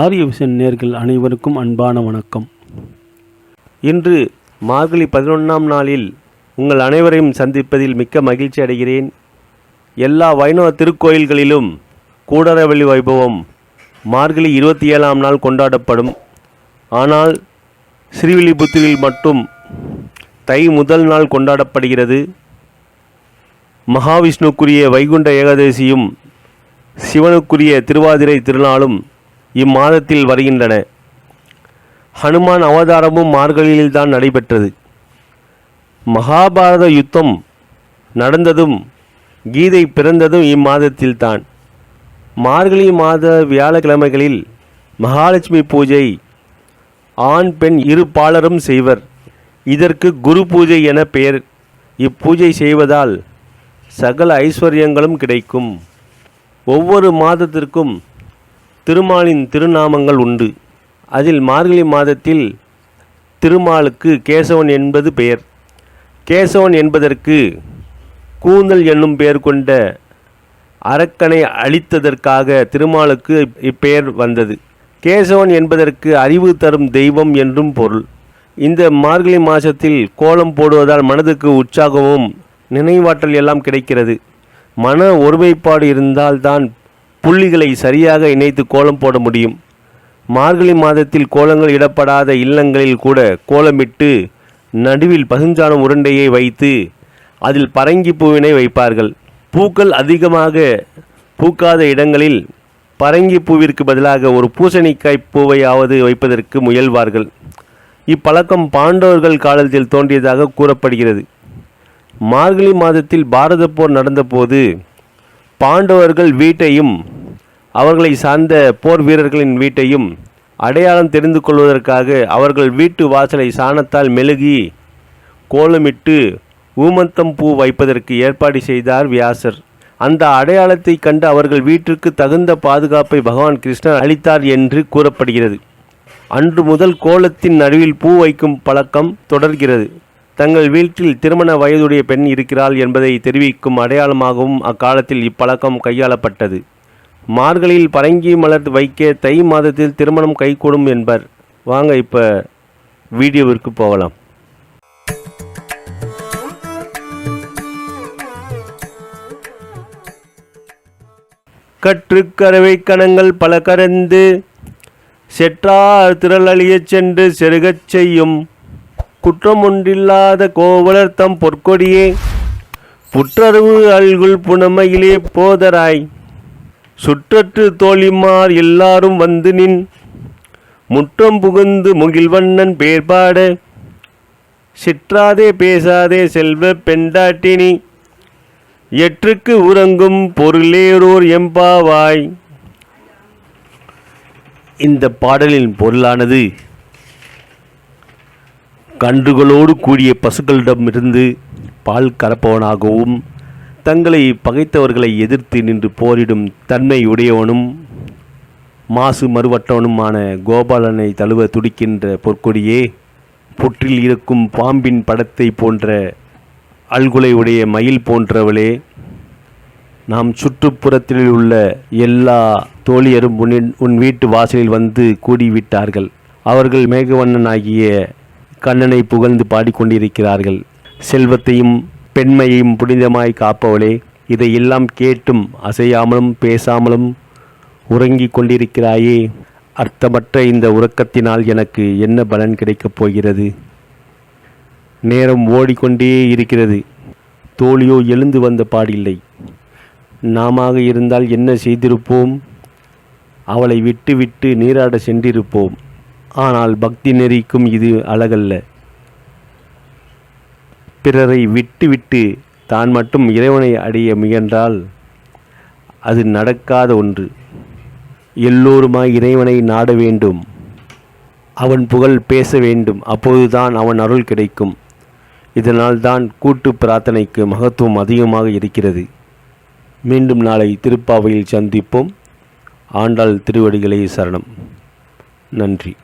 ஆரிய விஷன் நேர்கள் அனைவருக்கும் அன்பான வணக்கம். இன்று மார்கழி பதினொன்றாம் நாளில் உங்கள் அனைவரையும் சந்திப்பதில் மிக்க மகிழ்ச்சி அடைகிறேன். எல்லா வைணவ திருக்கோயில்களிலும் கூடரவெளி வைபவம் மார்கழி இருபத்தி ஏழாம் நாள் கொண்டாடப்படும். ஆனால் ஸ்ரீவில்லிபுத்தூரில் மட்டும் தை முதல் நாள் கொண்டாடப்படுகிறது. மகாவிஷ்ணுக்குரிய வைகுண்ட ஏகாதசியும் சிவனுக்குரிய திருவாதிரை திருநாளும் இம்மாதத்தில் வருகின்றன. ஹனுமான் அவதாரமும் மார்கழியில்தான் நடைபெற்றது. மகாபாரத யுத்தம் நடந்ததும் கீதை பிறந்ததும் இம்மாதத்தில்தான். மார்கழி மாத வியாழக்கிழமைகளில் மகாலட்சுமி பூஜை ஆண் பெண் இரு பாலரும் செய்வர். இதற்கு குரு பூஜை என பெயர். இப்பூஜை செய்வதால் சகல ஐஸ்வர்யங்களும் கிடைக்கும். ஒவ்வொரு மாதத்திற்கும் திருமாலின் திருநாமங்கள் உண்டு. அதில் மார்கழி மாதத்தில் திருமாலுக்கு கேசவன் என்பது பெயர். கேசவன் என்பதற்கு கூந்தல் என்னும் பெயர் கொண்ட அரக்கனை அழித்ததற்காக திருமாலுக்கு இப்பெயர் வந்தது. கேசவன் என்பதற்கு அறிவு தரும் தெய்வம் என்றும் பொருள். இந்த மார்கழி மாதத்தில் கோலம் போடுவதால் மனதுக்கு உற்சாகமும் நினைவாற்றல் எல்லாம் கிடைக்கிறது. மன ஒருமைப்பாடு இருந்தால்தான் புள்ளிகளை சரியாக இணைத்து கோலம் போட முடியும். மார்கழி மாதத்தில் கோலங்கள் இடப்படாத இல்லங்களில் கூட கோலமிட்டு நடுவில் பசுஞ்சாணம் உருண்டையை வைத்து அதில் பரங்கி பூவினை வைப்பார்கள். பூக்கள் அதிகமாக பூக்காத இடங்களில் பரங்கி பூவிற்கு பதிலாக ஒரு பூசணிக்காய் பூவையாவது வைப்பதற்கு முயல்வார்கள். இப்பழக்கம் பாண்டவர்கள் காலத்தில் தோன்றியதாக கூறப்படுகிறது. மார்கழி மாதத்தில் பாரத போர் நடந்தபோது பாண்டவர்கள் வீட்டையும் அவர்களை சார்ந்த போர் வீரர்களின் வீட்டையும் அடையாளம் தெரிந்து கொள்வதற்காக அவர்கள் வீட்டு வாசலை சாணத்தால் மெழுகி கோலமிட்டு ஊமந்தம் பூ வைப்பதற்கு ஏற்பாடு செய்தார் வியாசர். அந்த அடையாளத்தை கண்டு அவர்கள் வீட்டிற்கு தகுந்த பாதுகாப்பை பகவான் கிருஷ்ணர் அளித்தார் என்று கூறப்படுகிறது. அன்று முதல் கோலத்தின் நடுவில் பூ வைக்கும் பழக்கம் தொடர்கிறது. தங்கள் வீட்டில் திருமண வயதுடைய பெண் இருக்கிறாள் என்பதை தெரிவிக்கும் அடையாளமாகவும் அக்காலத்தில் இப்பழக்கம் கையாளப்பட்டது. மார்கழியில் பரங்கி மலர் வைக்க தை மாதத்தில் திருமணம் கைகூடும் என்பர். வாங்க இப்போ வீடியோவிற்கு போகலாம். கற்றுக்கரவை கணங்கள் பல கரந்து செற்றார் திரளழியச் சென்று செருகச் செய்யும் குற்றம் ஒன்றில்லாத கோவலர் தம் பொற்கொடியே. புற்றறிவு அல்குல் புனமையிலே போதராய். சுற்றற்று தோழிமார் எல்லாரும் வந்து நின். முற்றம் புகுந்து முகில்வண்ணன் பேர்பாட. சிற்றாதே பேசாதே செல்வ பெண்டாட்டினி. எற்றுக்கு உறங்கும் பொருளேரோர் எம்பாவாய். இந்த பாடலின் பொருளானது கன்றுகளோடு கூடிய பசுக்களிடமிருந்து பால் கறப்பவனாகவும் தங்களை பகைத்தவர்களை எதிர்த்து நின்று போரிடும் தன்மை உடையவனும் மாசு மறுவட்டவனுமான கோபாலனை தழுவ துடிக்கின்ற பொற்கொடியே புற்றில் இருக்கும் பாம்பின் படத்தை போன்ற அல்குலை உடைய மயில் போன்றவளே நாம் சுற்றுப்புறத்தில் உள்ள எல்லா தோழியரும் உன்னின் உன் வீட்டு வாசலில் வந்து கூடிவிட்டார்கள். அவர்கள் மேகவண்ணனாகிய கண்ணனை புகழ்ந்து பாடிக்கொண்டிருக்கிறார்கள். செல்வத்தையும் பெண்மையையும் புனிதமாய் காப்பவளே இதையெல்லாம் கேட்டும் அசையாமலும் பேசாமலும் உறங்கிக் கொண்டிருக்கிறாயே. அர்த்தமற்ற இந்த உறக்கத்தினால் எனக்கு என்ன பலன் கிடைக்கப் போகிறது? நேரம் ஓடிக்கொண்டே இருக்கிறது. தோழியோ எழுந்து வந்த பாடில்லை. நாம இருந்தால் என்ன செய்திருப்போம்? அவளை விட்டு விட்டு நீராட சென்றிருப்போம். ஆனால் பக்தி நெறிக்கும் இது அழகல்ல. பிறரை விட்டு விட்டு தான் மட்டும் இறைவனை அடைய முயன்றால் அது நடக்காத ஒன்று. எல்லோருமாய் இறைவனை நாட வேண்டும். அவன் புகழ் பேச வேண்டும். அப்போதுதான் அவன் அருள் கிடைக்கும். இதனால் தான் கூட்டு பிரார்த்தனைக்கு மகத்துவம் அதிகமாக இருக்கிறது. மீண்டும் நாளை திருப்பாவையில் சந்திப்போம். ஆண்டாள் திருவடிகளே சரணம். நன்றி.